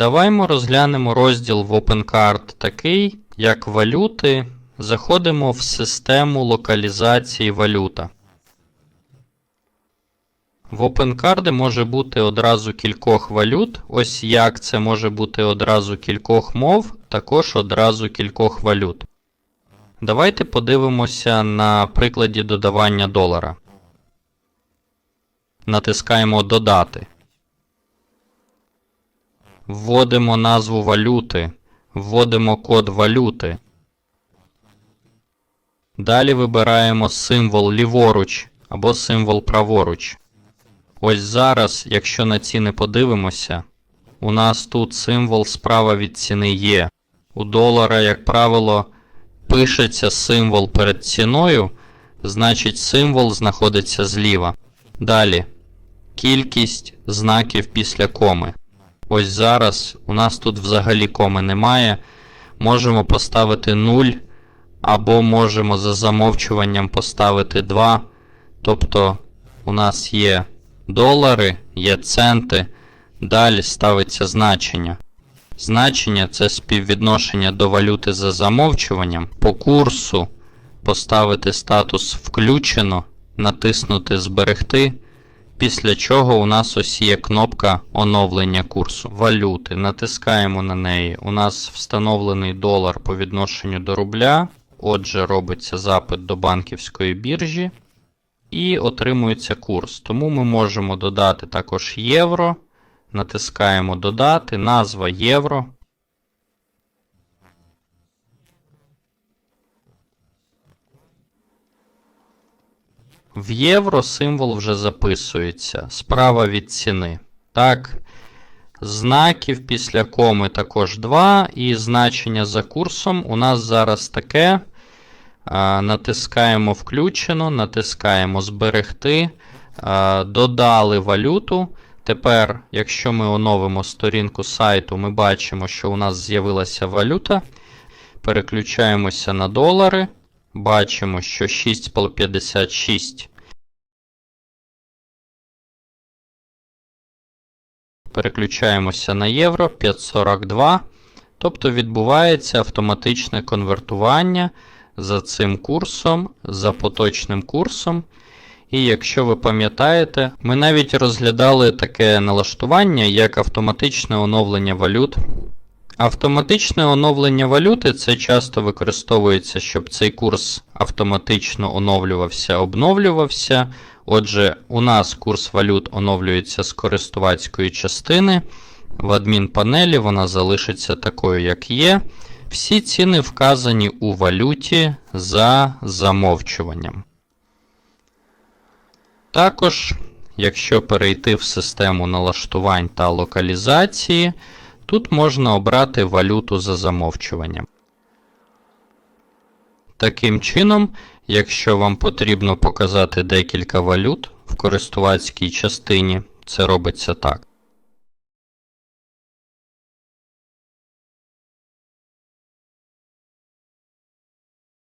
Даваймо розглянемо розділ в OpenCard такий, як валюти. Заходимо в систему локалізації валюта. В OpenCard може бути одразу кількох валют. Ось як це може бути одразу кількох мов, також одразу кількох валют. Давайте подивимося на прикладі додавання долара. Натискаємо Додати. Вводимо назву валюти. Вводимо код валюти. Далі вибираємо символ ліворуч або символ праворуч. Ось зараз, якщо на ціни подивимося, у нас тут символ справа від ціни є. У долара, як правило, пишеться символ перед ціною, значить символ знаходиться зліва. Далі. Кількість знаків після коми. Ось зараз у нас тут взагалі коми немає. Можемо поставити 0, або можемо за замовчуванням поставити 2. Тобто у нас є долари, є центи, далі ставиться значення. Значення це співвідношення до валюти за замовчуванням. По курсу поставити статус включено, натиснути Зберегти. Після чого у нас ось є кнопка оновлення курсу валюти. Натискаємо на неї. У нас встановлений долар по відношенню до рубля. Отже, робиться запит до банківської біржі і отримується курс. Тому ми можемо додати також євро. Натискаємо Додати, назва євро. В євро символ вже записується справа від ціни. Так, знаків після коми також 2, і значення за курсом у нас зараз таке. Натискаємо включено, натискаємо зберегти, додали валюту. Тепер, якщо ми оновимо сторінку сайту, ми бачимо, що у нас з'явилася валюта. Переключаємося на долари. Бачимо, що 6,56. Переключаємося на євро 542. Тобто відбувається автоматичне конвертування за цим курсом, за поточним курсом. І якщо ви пам'ятаєте, ми навіть розглядали таке налаштування, як автоматичне оновлення валют. Автоматичне оновлення валюти це часто використовується, щоб цей курс автоматично оновлювався, обновлювався. Отже, у нас курс валют оновлюється з користувацької частини. В адмінпанелі вона залишиться такою, як є. Всі ціни вказані у валюті за замовчуванням. Також, якщо перейти в систему налаштувань та локалізації, тут можна обрати валюту за замовчуванням. Таким чином, якщо вам потрібно показати декілька валют в користувацькій частині, це робиться так.